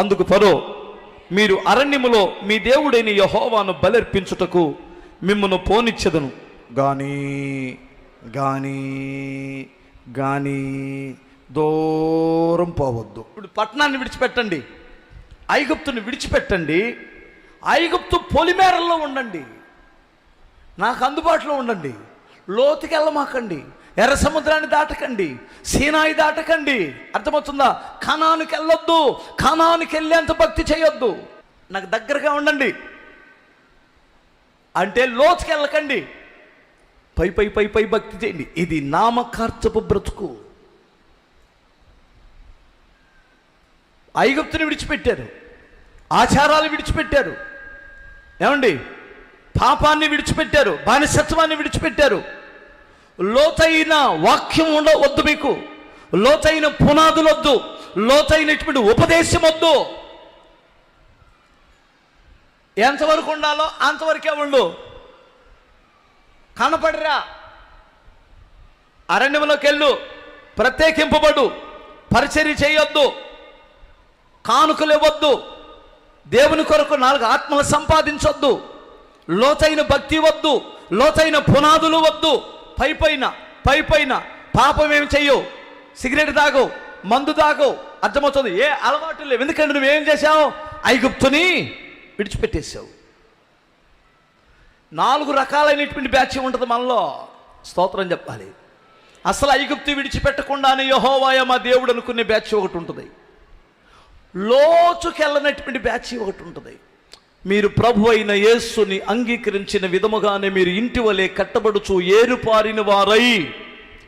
అందుకు ఫరో మీరు అరణ్యములో మీ దేవుడైన యహోవాను బలర్పించుటకు మిమ్మను పోనిచ్చెదను. గాని గాని గాని దూరం పోవద్దు. ఇప్పుడు పట్టణాన్ని విడిచిపెట్టండి ఐగుప్తుని విడిచిపెట్టండి ఐగుప్తు పొలిమేరల్లో ఉండండి నాకు అందుబాటులో ఉండండి లోతుకి వెళ్ళమాకండి ఎర్ర సముద్రాన్ని దాటకండి సీనాయి దాటకండి. అర్థమవుతుందా? ఖనానికి వెళ్ళొద్దు ఖనానికి వెళ్ళేంత భక్తి చేయొద్దు. నాకు దగ్గరగా ఉండండి. అంటే లోతుకి వెళ్ళకండి. పై పై పై పై భక్తి చేయండి. ఇది నామకార్చపు బ్రతుకు. ఐగుప్తుని విడిచిపెట్టారు. ఆచారాలు విడిచిపెట్టారు. ఏమండి? పాపాన్ని విడిచిపెట్టారు. బానిసత్వాన్ని విడిచిపెట్టారు. లోతైన వాక్యం ఉండ వద్దు మీకు. లోతైన పునాదులు వద్దు లోతైనటువంటి ఉపదేశం వద్దు ఎంతవరకు ఉండాలో అంతవరకే ఉండు. కనపడరా? అరణ్యంలోకి వెళ్ళు ప్రత్యేకింపబడు. పరిచర్య చేయొద్దు. కానుకలు ఇవ్వద్దు దేవుని కొరకు నాలుగు ఆత్మలు సంపాదించొద్దు. లోతైన భక్తి వద్దు. లోతైన పునాదులు వద్దు. పై పైన పై పైన. పాపం ఏమి చెయ్యవు సిగరెట్ తాగు మందు తాగు. అర్థమవుతుంది? ఏ అలవాటు లేవు. ఎందుకంటే నువ్వేం చేశావు? ఐగుప్తుని విడిచిపెట్టేశావు. నాలుగు రకాలైనటువంటి బ్యాచ్ ఉంటుంది మనలో. స్తోత్రం చెప్పాలి. అసలు ఐగుప్తి విడిచిపెట్టకుండానే యహోవాయ మా దేవుడు అనుకునే బ్యాచ్ ఒకటి ఉంటుంది. లోచుకెళ్ళనటువంటి బ్యాచ్ ఒకటి ఉంటుంది. మీరు ప్రభు అయిన యేస్సుని అంగీకరించిన విధముగానే మీరు ఇంటి వలె కట్టబడుచు ఏరుపారిన వారై.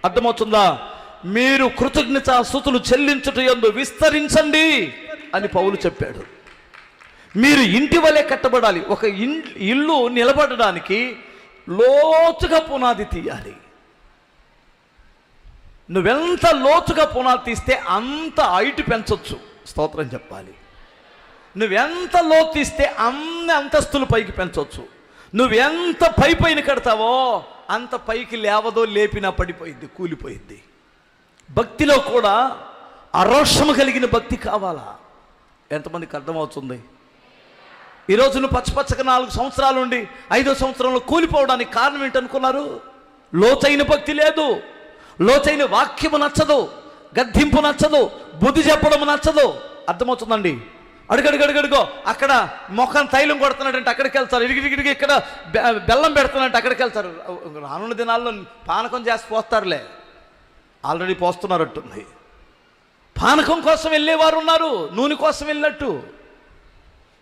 అర్థమవుతుందా? మీరు కృతజ్ఞత స్థుతులు చెల్లించుట ఎందు విస్తరించండి అని పౌలు చెప్పాడు. మీరు ఇంటి వలె కట్టబడాలి. ఒక ఇల్లు నిలబడడానికి లోతుగా పునాది తీయాలి. నువ్వెంత లోతుగా పునాది తీస్తే అంత హైట్ పెంచొచ్చు. స్తోత్రం చెప్పాలి. నువ్వెంత లోతిస్తే అన్ని అంతస్తులు పైకి పెంచవచ్చు నువ్వెంత పై పైన కడతావో అంత పైకి లేవదో లేపినా పడిపోయింది కూలిపోయింది భక్తిలో కూడా అరోషము కలిగిన భక్తి కావాలా? ఎంతమందికి అర్థమవుతుంది? ఈరోజు నువ్వు పచ్చపచ్చగా నాలుగు సంవత్సరాలు ఉండి ఐదో సంవత్సరంలో కూలిపోవడానికి కారణం ఏంటనుకున్నారు? లోతైన భక్తి లేదు. లోతైన వాక్యము నచ్చదు. గద్దింపు నచ్చదు. బుద్ధి చెప్పడం నచ్చదు. అర్థమవుతుందండి? అడుగడుగడుగడుగో అక్కడ ముఖం తైలం కొడుతున్నాడంటే అక్కడికి వెళ్తారు. ఇడిగిడిగిడిగి ఇక్కడ బె- బెల్లం పెడుతున్నాడంటే అక్కడికి వెళ్తారు. రానున్న దినాల్లో పానకం చేసి పోస్తారులే. ఆల్రెడీ పోస్తున్నారట్టుంది. పానకం కోసం వెళ్ళేవారు ఉన్నారు. నూనె కోసం వెళ్ళినట్టు.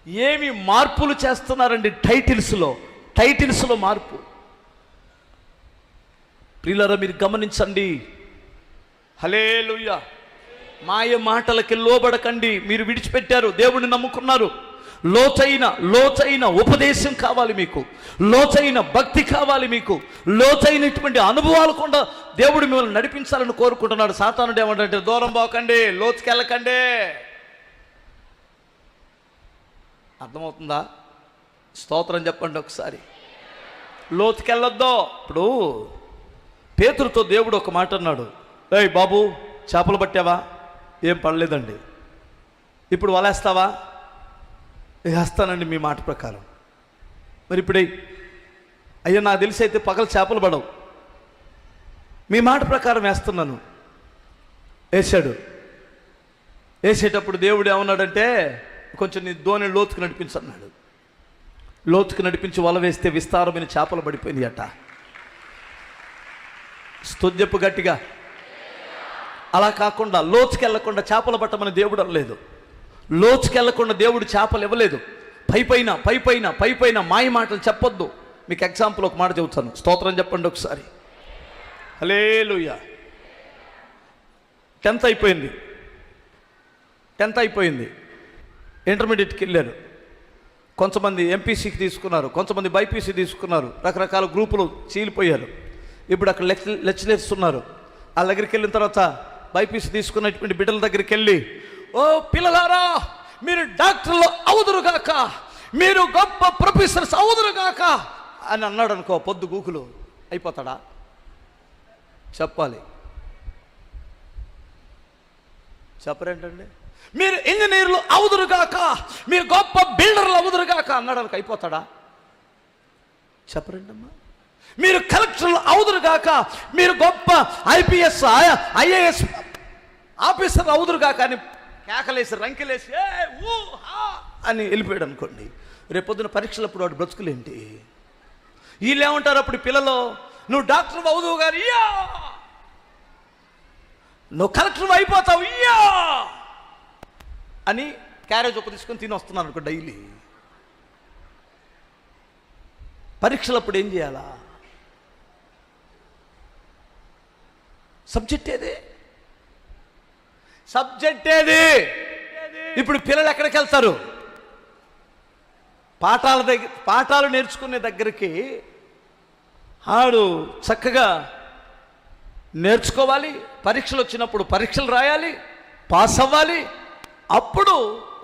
ఏమి మార్పులు చేస్తున్నారండి టైటిల్స్లో. టైటిల్స్లో మార్పు. ప్రియులరా మీరు గమనించండి. హలేలుయ్య మాయ మాటలకి లోబడకండి. మీరు విడిచిపెట్టారు. దేవుడిని నమ్ముకున్నారు. లోతైన లోతైన ఉపదేశం కావాలి మీకు. లోతైన భక్తి కావాలి మీకు. లోతైనటువంటి అనుభవాలు కూడా దేవుడు మిమ్మల్ని నడిపించాలని కోరుకుంటున్నాడు. సాతానుడు ఏమంటే దూరం పోకండి లోతుకెళ్ళకండి. అర్థమవుతుందా? స్తోత్రం చెప్పండి ఒకసారి. లోతుకెళ్ళొద్దో. ఇప్పుడు పేతురుతో దేవుడు ఒక మాట అన్నాడు. ఏయ్ బాబు చేపలు పట్టావా? ఏం పడలేదండి. ఇప్పుడు వలేస్తావా? వేస్తానండి మీ మాట ప్రకారం. మరి ఇప్పుడే అయ్యా నాకు తెలిసి అయితే పగలు చేపలు పడవు. మీ మాట ప్రకారం వేస్తున్నాను. వేసాడు వేసేటప్పుడు దేవుడు ఏమన్నాడంటే కొంచెం నీ ధోని లోతుకు నడిపించన్నాడు లోతుకు నడిపించి వల వేస్తే విస్తారమైన చేపలు పడిపోయింది అట స్తుద్యపు గట్టిగా. అలా కాకుండా లోచుకెళ్ళకుండా చేపలు పట్టమని దేవుడు అనలేదు. లోచుకెళ్ళకుండా దేవుడు చేపలు ఇవ్వలేదు. పై పైన పై పైన పై పైన మాయ మాటలు చెప్పొద్దు. మీకు ఎగ్జాంపుల్ ఒక మాట చెబుతాను. స్తోత్రం చెప్పండి ఒకసారి. హలేలుయ్య టెన్త్ అయిపోయింది. టెన్త్ అయిపోయింది. ఇంటర్మీడియట్కి వెళ్ళారు కొంతమంది ఎంపీసీకి తీసుకున్నారు కొంతమంది బైపీసీ తీసుకున్నారు రకరకాల గ్రూపులు చీలిపోయారు. ఇప్పుడు అక్కడ లెక్ లెక్చరర్స్ ఉన్నారు. వాళ్ళ దగ్గరికి వెళ్ళిన తర్వాత బైపీసీ తీసుకున్నటువంటి బిడ్డల దగ్గరికి వెళ్ళి ఓ పిల్లలారా మీరు డాక్టర్లు అవుదురుగాక మీరు గొప్ప ప్రొఫెసర్స్ అవుదురుగాక అని అన్నాడు అనుకో పొద్దు గూకులు అయిపోతాడా? చెప్పాలి. చెప్పరేంటండి? మీరు ఇంజనీర్లు అవుదురుగాక మీరు గొప్ప బిల్డర్లు అవుదురుగాక అనుకో అయిపోతాడా? చెప్పరేంటమ్మా. మీరు కలెక్టర్లు అవుదురుగాక మీరు గొప్ప ఐపీఎస్ ఐఏఎస్ ఆఫీసర్ అవుదురుగా కానీ కేకలేసి రంకెలేసి అని వెళ్ళిపోయాడు అనుకోండి. రేపొద్దున పరీక్షలప్పుడు వాడు బ్రతుకులేంటి? వీళ్ళు ఏమంటారు అప్పుడు పిల్లలు? నువ్వు డాక్టర్ అవుదువు గారు ఇయ్యా! నువ్వు కలెక్టర్ అయిపోతావు ఇయ్యా! అని క్యారేజ్ ఒక తీసుకొని తిని వస్తున్నాను అనుకో డైలీ. పరీక్షలప్పుడు ఏం చేయాలా? సబ్జెక్ట్ ఏది? సబ్జెక్ట్ ఏది? ఇప్పుడు పిల్లలు ఎక్కడికి వెళ్తారు? పాఠాల దగ్గర పాఠాలు నేర్చుకునే దగ్గరికి ఆడు చక్కగా నేర్చుకోవాలి పరీక్షలు వచ్చినప్పుడు పరీక్షలు రాయాలి పాస్ అవ్వాలి అప్పుడు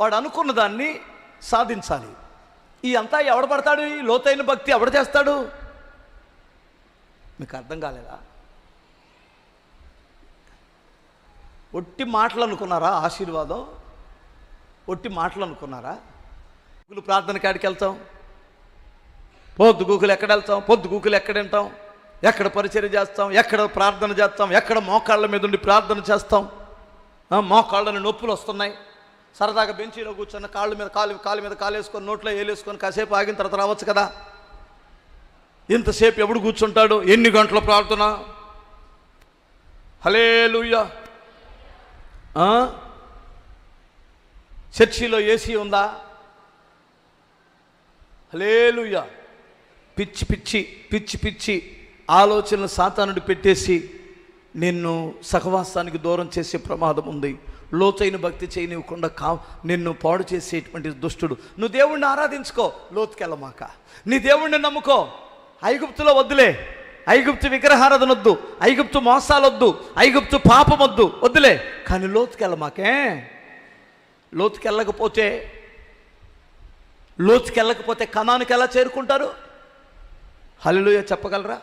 వాడు అనుకున్న దాన్ని సాధించాలి. ఈ అంతా ఎవడ పడతాడు? ఈ లోతైన భక్తి ఎవడ చేస్తాడు? మీకు అర్థం కాలేదా? ఒట్టి మాటలు అనుకున్నారా ఆశీర్వాదం? ఒట్టి మాటలు అనుకున్నారా గూగుల్ ప్రార్థన కాడికి వెళ్తాం. పొద్దు గూగులు ఎక్కడ వెళ్తాం? పొద్దు గూకులు ఎక్కడ వింటాం? ఎక్కడ పరిచయం చేస్తాం? ఎక్కడ ప్రార్థన చేస్తాం? ఎక్కడ మోకాళ్ళ మీద ఉండి ప్రార్థన చేస్తాం? మోకాళ్ళని నొప్పులు వస్తున్నాయి. సరదాగా బెంచీలో కూర్చొని కాళ్ళ మీద కాలు కాలు మీద కాలు వేసుకొని నోట్లో వేలేసుకొని కాసేపు ఆగిన తర్వాత రావచ్చు కదా? ఇంతసేపు ఎప్పుడు కూర్చుంటాడు? ఎన్ని గంటల ప్రార్థన? హలే చర్చిలో ఏసీ ఉందా? లేలుయ్యా పిచ్చి పిచ్చి పిచ్చి పిచ్చి ఆలోచనలు సాతానుడు పెట్టేసి నిన్ను సహవాసానికి దూరం చేసే ప్రమాదం ఉంది. లోతైన భక్తి చేయనివ్వకుండా కా నిన్ను పాడు చేసేటువంటి దుష్టుడు. నువ్వు దేవుణ్ణి ఆరాధించుకో లోతుకెళ్ళమాక. నీ దేవుణ్ణి నమ్ముకో. ఐగుప్తులో వద్దులే. ఐగుప్తు విగ్రహారాధన వద్దు ఐగుప్తు మోసాలొద్దు ఐగుప్తు పాపమొద్దు. వద్దులే. కానీ లోతుకెళ్ళ మాకే లోతుకెళ్ళకపోతే లోతుకెళ్ళకపోతే కణానికి ఎలా చేరుకుంటారు? హలిలోయ చెప్పగలరా?